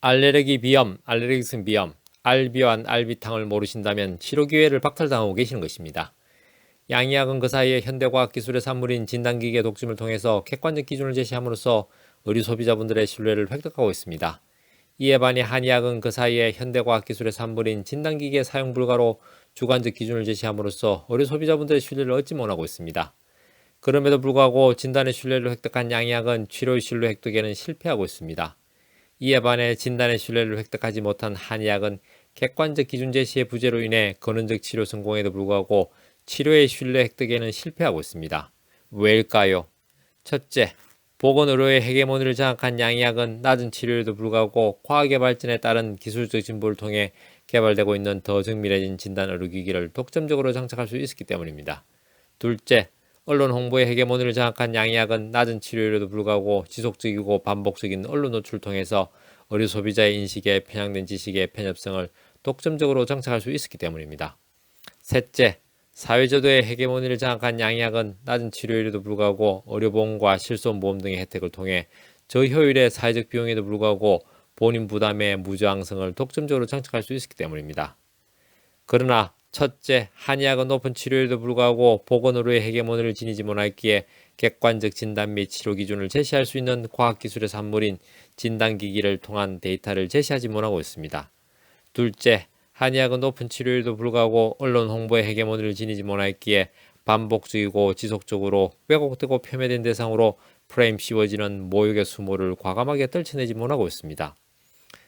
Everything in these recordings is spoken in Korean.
알레르기 비염, 알레르기성 비염, 알비완, 알비탕을 모르신다면 치료 기회를 박탈당하고 계시는 것입니다. 양의학은 그 사이에 현대과학 기술의 산물인 진단기계 독점을 통해서 객관적 기준을 제시함으로써 의료 소비자분들의 신뢰를 획득하고 있습니다. 이에 반해 한의학은 그 사이에 현대과학 기술의 산물인 진단기계 사용 불가로 주관적 기준을 제시함으로써 의료 소비자분들의 신뢰를 얻지 못하고 있습니다. 그럼에도 불구하고 진단의 신뢰를 획득한 양의학은 치료의 신뢰 획득에는 실패하고 있습니다. 이에 반해 진단의 신뢰를 획득하지 못한 한의학은 객관적 기준 제시의 부재로 인해 근원적 치료 성공에도 불구하고 치료의 신뢰 획득에는 실패하고 있습니다. 왜일까요? 첫째, 보건의료의 헤게모니를 장악한 양의학은 낮은 치료에도 불구하고 과학의 발전에 따른 기술적 진보를 통해 개발되고 있는 더 정밀해진 진단 의료기기를 독점적으로 장착할 수 있었기 때문입니다. 둘째, 언론 홍보의 헤게모니를 장악한 양의학은 낮은 치료율에도 불구하고 지속적이고 반복적인 언론 노출을 통해서 의료 소비자의 인식에 편향된 지식의 편협성을 독점적으로 장착할 수 있었기 때문입니다. 셋째, 사회제도의 헤게모니를 장악한 양의학은 낮은 치료율에도 불구하고 의료보험과 실손보험 등의 혜택을 통해 저효율의 사회적 비용에도 불구하고 본인 부담의 무저항성을 독점적으로 장착할 수 있었기 때문입니다. 그러나 첫째, 한의학은 높은 치료율에도 불구하고 보건의료의 헤게모니를 지니지 못했기에 객관적 진단 및 치료 기준을 제시할 수 있는 과학기술의 산물인 진단기기를 통한 데이터를 제시하지 못하고 있습니다. 둘째, 한의학은 높은 치료율에도 불구하고 언론 홍보의 헤게모니를 지니지 못했기에 반복적이고 지속적으로 왜곡되고 폄훼된 대상으로 프레임 씌워지는 모욕의 수모를 과감하게 떨쳐내지 못하고 있습니다.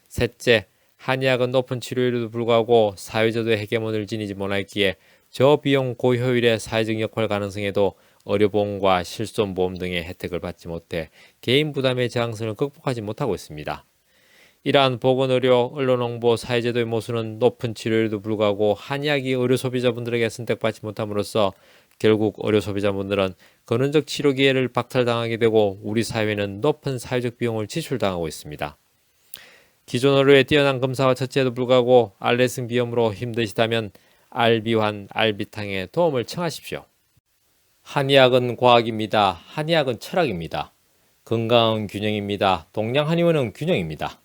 셋째, 한의학은 높은 치료율에도 불구하고 사회제도의 헤게모니를 지니지 못했기에 저비용 고효율의 사회적 역할 가능성에도 의료보험과 실손보험 등의 혜택을 받지 못해 개인 부담의 저항성을 극복하지 못하고 있습니다. 이러한 보건의료, 언론홍보, 사회제도의 모순은 높은 치료율에도 불구하고 한의학이 의료 소비자분들에게 선택받지 못함으로써 결국 의료 소비자분들은 근원적 치료 기회를 박탈당하게 되고 우리 사회는 높은 사회적 비용을 지출당하고 있습니다. 기존 의료의 뛰어난 검사와 처치에도 불구하고 알레슨 비염으로 힘드시다면 알비환, 알비탕의 도움을 청하십시오. 한의학은 과학입니다. 한의학은 철학입니다. 건강은 균형입니다. 동양 한의원은 균형입니다.